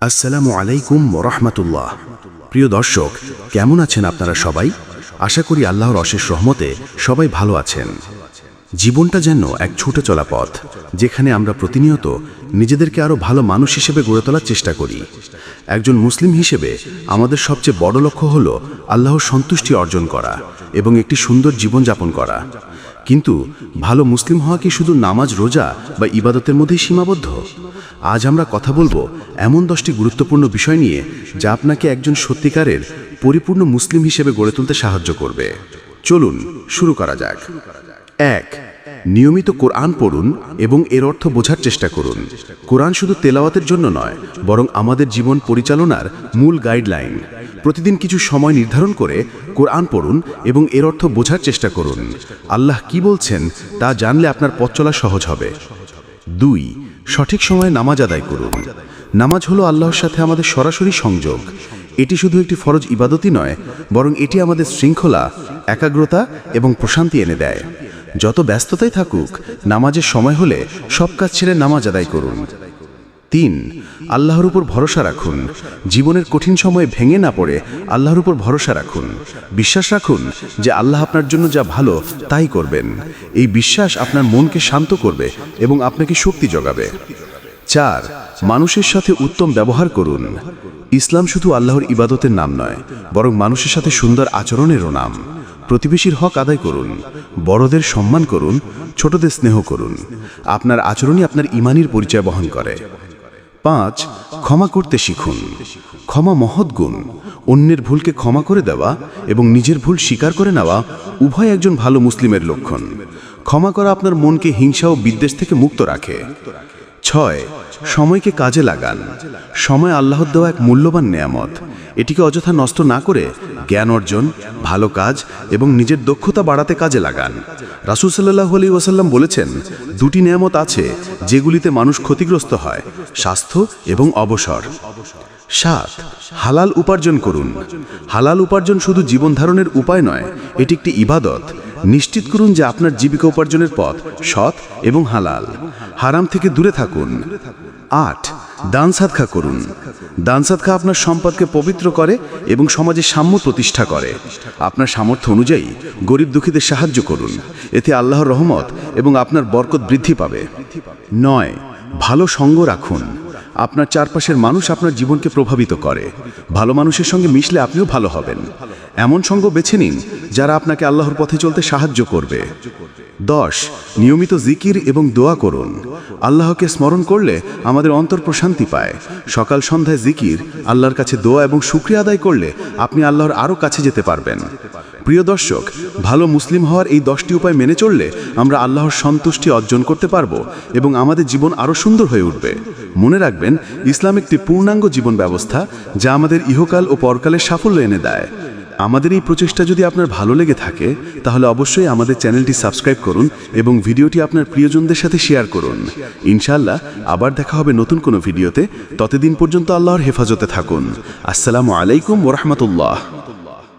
আসসালামু আলাইকুম রহমতুল্লাহ। প্রিয় দর্শক, কেমন আছেন আপনারা সবাই? আশা করি আল্লাহর অশেষ রহমতে সবাই ভালো আছেন। জীবনটা যেন এক ছুটে চলা পথ, যেখানে আমরা প্রতিনিয়ত নিজেদেরকে আরও ভালো মানুষ হিসেবে গড়ে তোলার চেষ্টা করি। একজন মুসলিম হিসেবে আমাদের সবচেয়ে বড় লক্ষ্য হল আল্লাহর সন্তুষ্টি অর্জন করা এবং একটি সুন্দর জীবনযাপন করা। কিন্তু ভালো মুসলিম হওয়া কি শুধু নামাজ, রোজা বা ইবাদতের মধ্যেই সীমাবদ্ধ? আজ আমরা কথা বলব এমন দশটি গুরুত্বপূর্ণ বিষয় নিয়ে যা আপনাকে একজন সত্যিকারের, পরিপূর্ণ মুসলিম হিসেবে গড়ে তুলতে সাহায্য করবে। চলুন, শুরু করা যাক। এক, নিয়মিত কোরআন পড়ুন এবং এর অর্থ বোঝার চেষ্টা করুন। কোরআন শুধু তেলাওয়াতের জন্য নয়, বরং আমাদের জীবন পরিচালনার মূল গাইডলাইন। প্রতিদিন কিছু সময় নির্ধারণ করে কোরআন পড়ুন এবং এর অর্থ বোঝার চেষ্টা করুন। আল্লাহ কি বলছেন তা জানলে আপনার পথ চলা সহজ হবে। দুই সঠিক সময়ে নামাজ আদায় করুন। নামাজ হলো আল্লাহর সাথে আমাদের সরাসরি সংযোগ। এটি শুধু একটি ফরজ ইবাদতই নয়, বরং এটি আমাদের শৃঙ্খলা, একাগ্রতা এবং প্রশান্তি এনে দেয়। যত ব্যস্ততাই থাকুক, নামাজের সময় হলে সব কাজ ছেড়ে নামাজ আদায় করুন। তিন, আল্লাহর উপর ভরসা রাখুন। জীবনের কঠিন সময়ে ভেঙে না পড়ে আল্লাহর উপর ভরসা রাখুন। বিশ্বাস রাখুন যে আল্লাহ আপনার জন্য যা ভালো, তাই করবেন। এই বিশ্বাস আপনার মনকে শান্ত করবে এবং আপনাকে শক্তি যোগাবে চার, মানুষের সাথে উত্তম ব্যবহার করুন। ইসলাম শুধু আল্লাহর ইবাদতের নাম নয়, বরং মানুষের সাথে সুন্দর আচরণেরও নাম। প্রতিবেশীর হক আদায় করুন, বড়দের সম্মান করুন, ছোটদের স্নেহ করুন। আপনার আচরণই আপনার ইমানির পরিচয় বহন করে। পাঁচ, ক্ষমা করতে শিখুন। ক্ষমা মহৎ গুণ। অন্যের ভুলকে ক্ষমা করে দেওয়া এবং নিজের ভুল স্বীকার করে নেওয়া উভয় একজন ভালো মুসলিমের লক্ষণ। ক্ষমা করা আপনার মনকে হিংসা ও বিদ্বেষ থেকে মুক্ত রাখে। ছয়, সময়কে কাজে লাগান। সময় আল্লাহর দেওয়া এক মূল্যবান নেয়ামত। এটিকে অযথা নষ্ট না করে জ্ঞান অর্জন, ভালো কাজ এবং নিজের দক্ষতা বাড়াতে কাজে লাগান। রাসুল সাল্লাহ আলী ওয়াসাল্লাম বলেছেন, দুটি নিয়ামত আছে যেগুলিতে মানুষ ক্ষতিগ্রস্ত হয়, স্বাস্থ্য এবং অবসর। সাত, হালাল উপার্জন করুন। হালাল উপার্জন শুধু জীবন ধারণের উপায় নয়, এটি একটি ইবাদত। নিশ্চিত করুন যে আপনার জীবিকা উপার্জনের পথ সৎ এবং হালাল। হারাম থেকে দূরে থাকুন। আট, দান সাদখা করুন। দান সাদখা আপনার সম্পদকে পবিত্র করে এবং সমাজে সাম্য প্রতিষ্ঠা করে। আপনার সামর্থ্য অনুযায়ী গরিব দুঃখীদের সাহায্য করুন। এতে আল্লাহর রহমত এবং আপনার বরকত বৃদ্ধি পাবে। নয়, ভালো সঙ্গ রাখুন। আপনার চারপাশের মানুষ আপনার জীবনকে প্রভাবিত করে। ভালো মানুষের সঙ্গে মিশলে আপনিও ভালো হবেন। এমন সঙ্গ বেছে নিন যারা আপনাকে আল্লাহর পথে চলতে সাহায্য করবে। দশ, নিয়মিত জিকির এবং দোয়া করুন। আল্লাহকে স্মরণ করলে আমাদের অন্তর প্রশান্তি পায়। সকাল সন্ধ্যায় জিকির, আল্লাহর কাছে দোয়া এবং শুক্রিয়া আদায় করলে আপনি আল্লাহর আরও কাছে যেতে পারবেন। প্রিয় দর্শক, ভালো মুসলিম হওয়ার এই দশটি উপায় মেনে চললে আমরা আল্লাহর সন্তুষ্টি অর্জন করতে পারব এবং আমাদের জীবন আরও সুন্দর হয়ে উঠবে। মনে রাখবেন, ইসলাম একটি পূর্ণাঙ্গ জীবন ব্যবস্থা যা আমাদের ইহকাল ও পরকালের সাফল্য এনে দেয়। আমাদের এই প্রচেষ্টা যদি আপনার ভালো লেগে থাকে, তাহলে অবশ্যই আমাদের চ্যানেলটি সাবস্ক্রাইব করুন এবং ভিডিওটি আপনার প্রিয়জনদের সাথে শেয়ার করুন। ইনশাল্লাহ আবার দেখা হবে নতুন কোনো ভিডিওতে। ততদিন পর্যন্ত আল্লাহর হেফাজতে থাকুন। আসসালামু আলাইকুম ওরহমতুল্লাহ